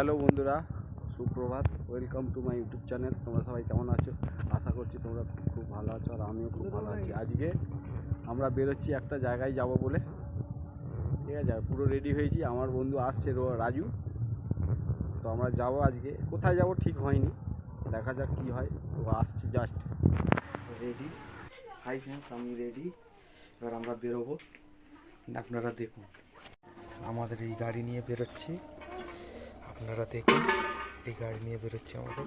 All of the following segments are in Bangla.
হ্যালো বন্ধুরা, সুপ্রভাত। Welcome to my YouTube channel তোমরা সবাই কেমন আছো? আশা করছি তোমরা খুব ভালো আছো আর আমিও খুব ভালো আছি। আজকে আমরা বেরোচ্ছি একটা জায়গায় যাব বলে। ঠিক আছে, পুরো রেডি হয়েছি। আমার বন্ধু আসছে রাজু। তো আমরা যাব আজকে। কোথায় যাব ঠিক হয়নি। দেখা যাক কি হয়। তো আসছি জাস্ট রেডি হাই ফ্রেন্ডস আমি রেডি এবার আমরা বেরোবো। আপনারা দেখুন। আমাদের এই গাড়ি নিয়ে বেরোচ্ছি। আপনারা দেখুন এই গাড়ি নিয়ে বেরোচ্ছি আমাদের।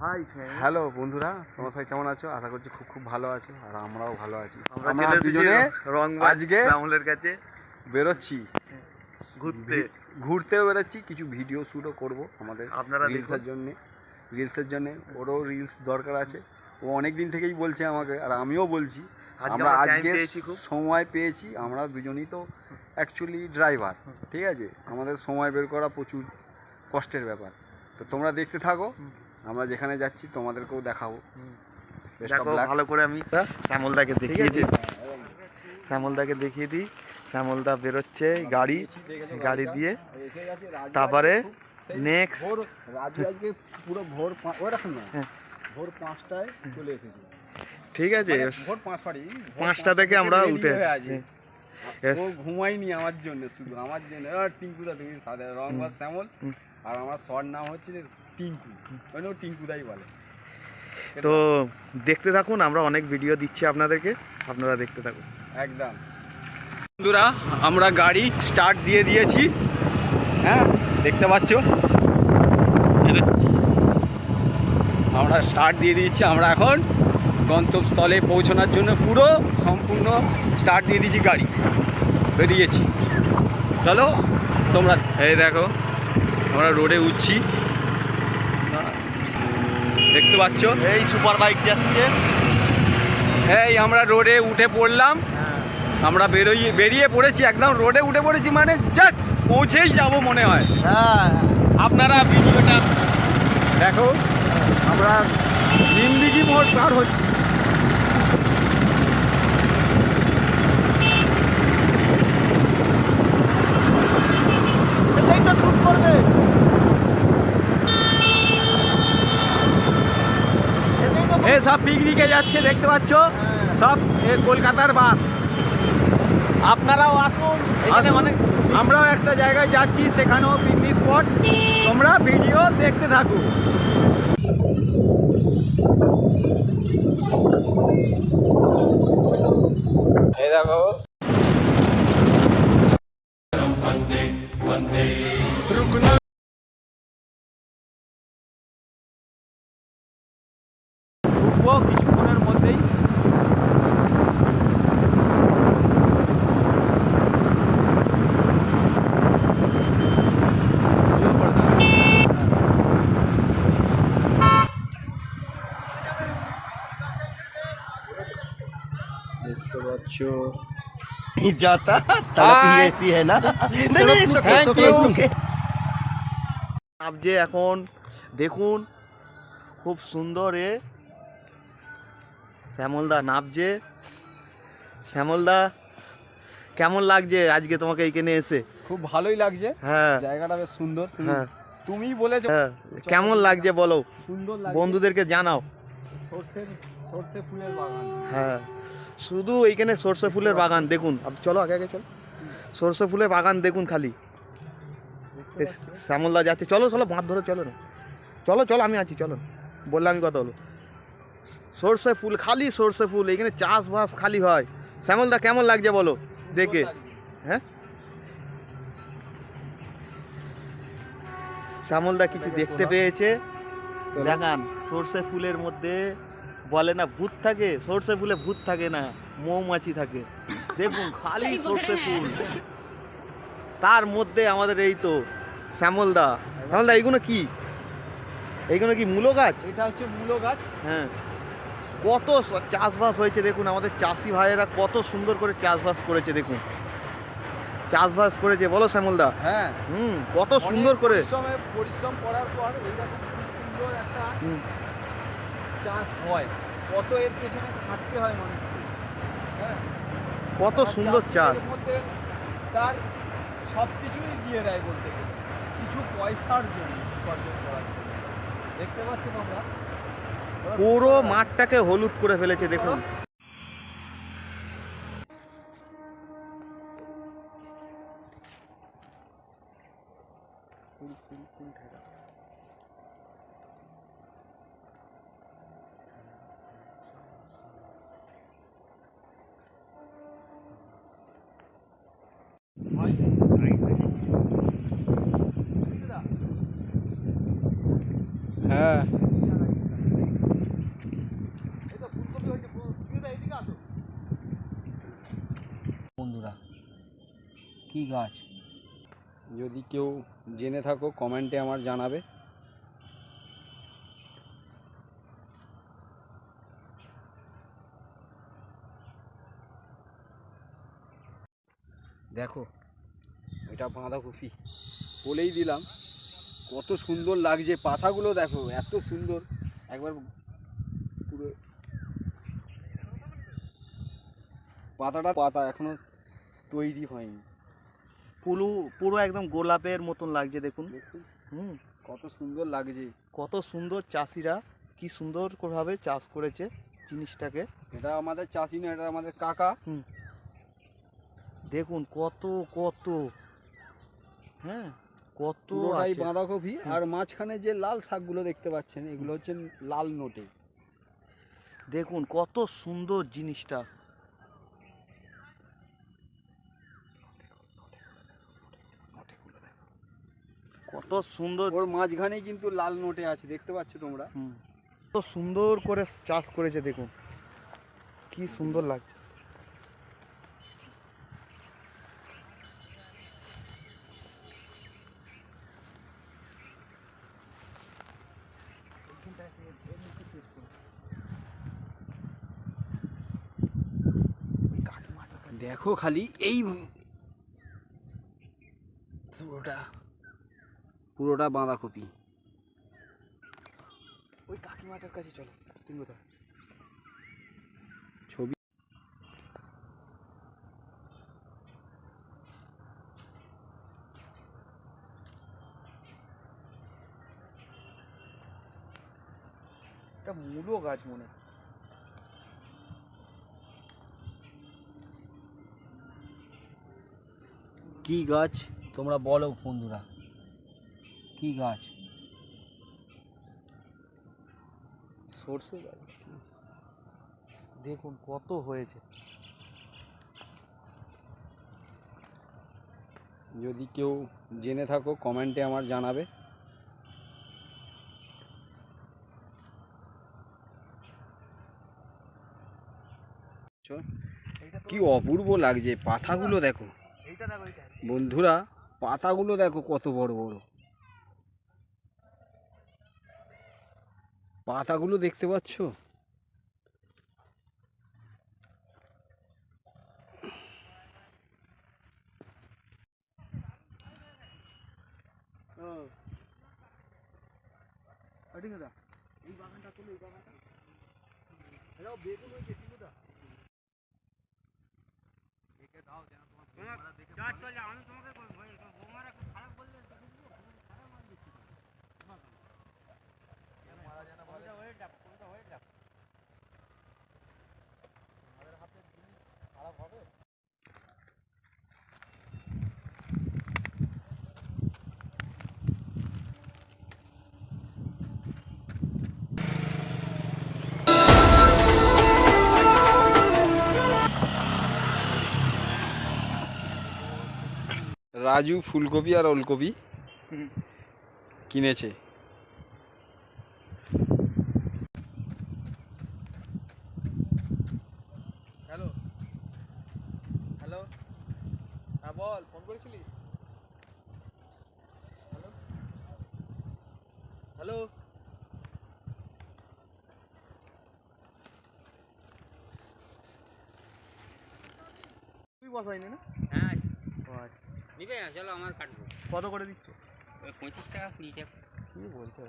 হাই হ্যালো বন্ধুরা তোমরা সবাই কেমন আছো? আশা করছি খুব খুব ভালো আছো আর আমরাও ভালো আছি। আমরা দুজনে রংবাজ আজকে শ্যামলের কাছে। বেরোচ্ছি। ঘুরতে। ঘুরতেও বেরোচ্ছি কিছু ভিডিও শ্যুটও করব আমাদের আপনারা রিলসের জন্য রিলসের জন্য। ওরও রিলস দরকার আছে। ও অনেক দিন থেকেই বলছে আমাকে আর আমিও বলছি। আমরা আজকে খুব। সময় পেয়েছি আমরা দুজনেই তো অ্যাকচুয়ালি ড্রাইভার ঠিক আছে? আমাদের সময় বের করা প্রচুর কষ্টের ব্যাপার। তো তোমরা দেখতে থাকো আমরা যেখানে যাচ্ছি তোমাদেরকেও দেখাবো. ভালো করে আমি শ্যামলদাকে দেখিয়ে দিই। শ্যামলদাকে দেখিয়ে দিই। শ্যামলদা বেরোচ্ছে গাড়ি গাড়ি দিয়ে। তারপরে নেক্সট ভোর রাজু আজকে পুরো ভোর পাঁ- ওই রকম না। হ্যাঁ। ভোর পাঁচটায় চলে এসেছি। ঠিক আছে মানে ভোর পাঁচ সরি পাঁচটা থেকে আমরা উঠে আছি। Yes. ও ঘুমাইনি আমার জন্য শুধু আমার জন্য। আর টিঙ্কুদা তুমি সাদা রংবাদ শ্যামল। আর আমার শর্ট নাম হচ্ছে টিঙ্কু। ওই জন্য টিঙ্কুদাই বলে। তো দেখতে থাকুন আমরা অনেক ভিডিও দিচ্ছি আপনাদেরকে। আপনারা দেখতে থাকুন। একদম। বন্ধুরা আমরা গাড়ি স্টার্ট দিয়ে দিয়েছি। হ্যাঁ দেখতে পাচ্ছ? আমরা স্টার্ট দিয়ে দিয়েছি আমরা এখন গন্তব্যস্থলে পৌঁছানোর জন্য পুরো সম্পূর্ণ স্টার্ট দিয়ে দিয়েছি গাড়ি। বেরিয়েছি। চলো তোমরা এই দেখো আমরা রোডে উঠছি। দেখতে পাচ্ছ? এই সুপার বাইক যাচ্ছে। এই আমরা রোডে উঠে পড়লাম। আমরা বেরোই বেরিয়ে পড়েছি একদম রোডে উঠে পড়েছি মানে জাস্ট পৌঁছেই যাব মনে হয়। হ্যাঁ আপনারা ভিডিওটা দেখো আমরা জিন্দিগি মোড় পার হচ্ছি এটাই তো শুট করবে এটাই তো এ পিকনিকে যাচ্ছে দেখতে পাচ্ছ? সব কলকাতার বাস। আপনারাও আসুন। অনেক আমরাও একটা জায়গায় যাচ্ছি সেখানেও পিকনিক স্পট তোমরা ভিডিও দেখতে থাকো। এই দেখো দেখতে পাচ্ছ नहीं जाता तड़प ही ऐसी है ना नहीं नहीं, it's okay, it's okay, आप যে এখন দেখুন খুব সুন্দর এ শ্যামলদা নাবজে শ্যামলদা কেমন লাগছে আজকে তোমাকে এইখানে এসে খুব ভালোই লাগছে হ্যাঁ জায়গাটা বেশ সুন্দর তুমি হ্যাঁ তুমিই বলেছো হ্যাঁ কেমন লাগছে বলো সুন্দর লাগছে বন্ধুদেরকে জানাও সর্ষে সর্ষে ফুলের বাগান হ্যাঁ শুধু এইখানে সর্ষে ফুলের বাগান দেখুন। চলো আগে আগে চলো। সর্ষে ফুলের বাগান দেখুন খালি। শ্যামলদা যাচ্ছে। চলো চলো বাঁধ ধরে চলো না। চলো চলো আমি আছি চলো। বললে আমি কথা হলো সর্ষে ফুল খালি সর্ষে ফুল এখানে চাষবাস খালি হয়। শ্যামলদা কেমন লাগছে বলো? দেখে। হ্যাঁ? শ্যামলদা কিছু দেখতে পেয়েছে। দেখান সর্ষে ফুলের মধ্যে বলে না ভূত থাকে সর্ষে ফুলে ভূত থাকে না মৌমাছি থাকে। দেখুন খালি সর্ষে ফুল। তার মধ্যে আমাদের এই তো শ্যামলদা। শ্যামলদা এইগুলো কি? এইগুলো কি মূলো গাছ? এটা হচ্ছে মূলো গাছ। হ্যাঁ। কত চাষবাস হয়েছে দেখুন আমাদের চাষি ভাইয়েরা কত সুন্দর করে চাষবাস করেছে দেখুন। চাষবাস করেছে বলো শ্যামলদা। হ্যাঁ। হুম কত সুন্দর করে। পরিশ্রমে পরিশ্রম করার পর এইরকম সুন্দর একটা হুম, চাষ হয় কত এর পেছনে খাটতে হয় মানুষকে হ্যাঁ? কত সুন্দর চাষ। মধ্যে তার সব কিছুই দিয়ে দেয় বলতে গেলে। কিছু পয়সার জন্য উপার্জন করার জন্য। দেখতে পাচ্ছি তোমরা? ওরা পুরো মাঠটাকে হলুদ করে ফেলেছে দেখুন। গাছ। যদি কেউ জেনে থাকো, কমেন্টে আমার জানাবে। দেখো, এটা বাঁধাকপি। বলেই দিলাম, কত সুন্দর লাগছে। পাতাগুলো দেখো, এত সুন্দর। একবার পুরো পাতাটা, পাতা এখনও তৈরি হয়নি। পুরো পুরো একদম গোলাপের মতন লাগছে দেখুন। হুম। কত সুন্দর লাগছে। কত সুন্দর চাষিরা কি সুন্দর ভাবে চাষ করেছে জিনিসটাকে। এটা আমাদের চাষি না এটা আমাদের কাকা। হুম। দেখুন কত কত। হ্যাঁ কত বাঁধাকপি আর মাঝখানে যে লাল শাকগুলো দেখতে পাচ্ছেন এগুলো হচ্ছে লাল নোটে। দেখুন কত সুন্দর জিনিসটা। কত সুন্দর ওর মাঝখানে কিন্তু লাল নোটে আছে দেখতে পাচ্ছ তোমরা। কত সুন্দর করে চাষ করেছে দেখুন। কি সুন্দর লাগছে। দেখো খালি এই পুরোটা। পুরোটা বাঁধাকপি। ওই কাকিমাটার কাছে চলো তুমি কোথায়? ছবি এটা মূলো গাছ মনে হয়। কি গাছ? তোমরা বলো বন্ধুরা। কি গাছ? সর্ষে গাছ। দেখুন কত হয়েছে। যদি কেউ জেনে থাকো কমেন্টে আমার জানাবে। কি অপূর্ব লাগছে পাতাগুলো দেখো। বন্ধুরা পাতাগুলো দেখো কত বড় বড়। পাতাগুলো দেখতে পাচ্ছ? ঠিক আছে এই বাগানটা তুলো এই বাগানটা। এটাও বেগুন হয়েছে টিনুদা দেখে দাও যেন তোমার বৌমারা দেখে ভালো লাগে। মারা বলে, আমাদের হাতে জিনিস খারাপ হবে? রাজু ফুলকপি আর ওলকপি কিনেছে হ্যালো হ্যালো হ্যাঁ বল ফোন করেছিলি হ্যালো হ্যালো। তুই বসাইনি না? হ্যাঁ ও আচ্ছা। নিবে না চলো আমার কাটবো কত করে দিচ্ছ? ওই পঁচিশ টাকা কুড়ি টাকা। কি বলছো?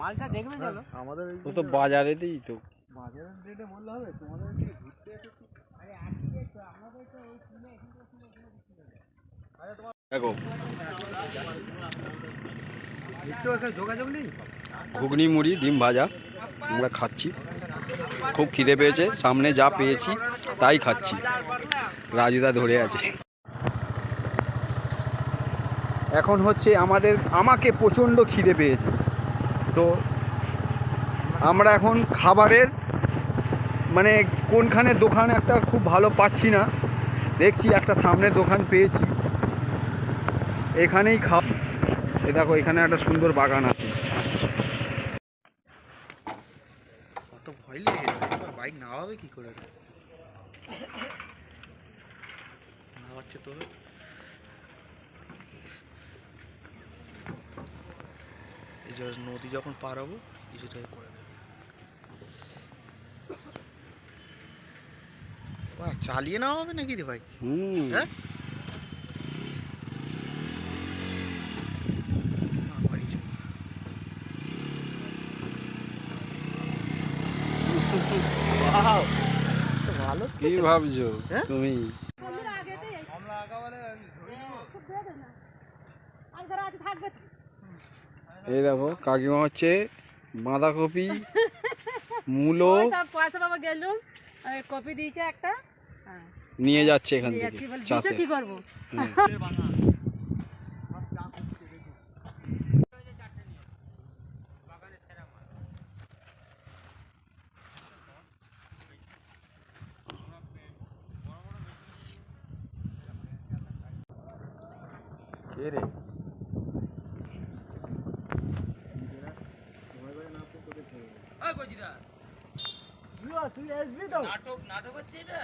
মালটা দেখবে চলো। আমাদের ও তো বাজারেতেই তো। বাজারের রেটে বললে হবে? তোমাদের এদিকে ঘুরতে এসেছি আরে আসি তো আমাদের তো ওই কিনে এখান কিনে কিনে বিক্রি করে আরে তোমার দেখো। নেই ঘুগনি মুড়ি ডিম ভাজা আমরা খাচ্ছি। খুব খিদে পেয়েছে সামনে যা পেয়েছি তাই খাচ্ছি। রাজুদা ধরে আছে। এখন হচ্ছে আমাদের আমাকে প্রচণ্ড খিদে পেয়েছে। তো আমরা এখন খাবারের মানে কোনখানে দোকান একটা খুব ভালো পাচ্ছি না। দেখছি একটা সামনের দোকান পেয়েছি। এখানেই খাও এ দেখো এখানে একটা সুন্দর বাগান আছে। কত ভয় লেগে বাইক নামাবে কি করে? নামাচ্ছে তো। এই যে নদী যখন পার হব কিছুটাই করে দেবে। বাহ, চালিয়ে নেওয়া হবে নাকি রে ভাই? হুম। হ্যাঁ না, বাড়ি চল। Wow! তো ভালো তো। কি ভাবছ হ্যাঁ? তুমি? তো এই- দেখো কাকিমা হচ্ছে বাঁধাকপি মূলো। পয়সা বাবা গেলুম। কপি দিয়েছে একটা। হ্যাঁ, নিয়ে যাচ্ছে এখান থেকে কি করব? হুম। কে রে নাটক নাটক হচ্ছে এটা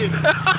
you.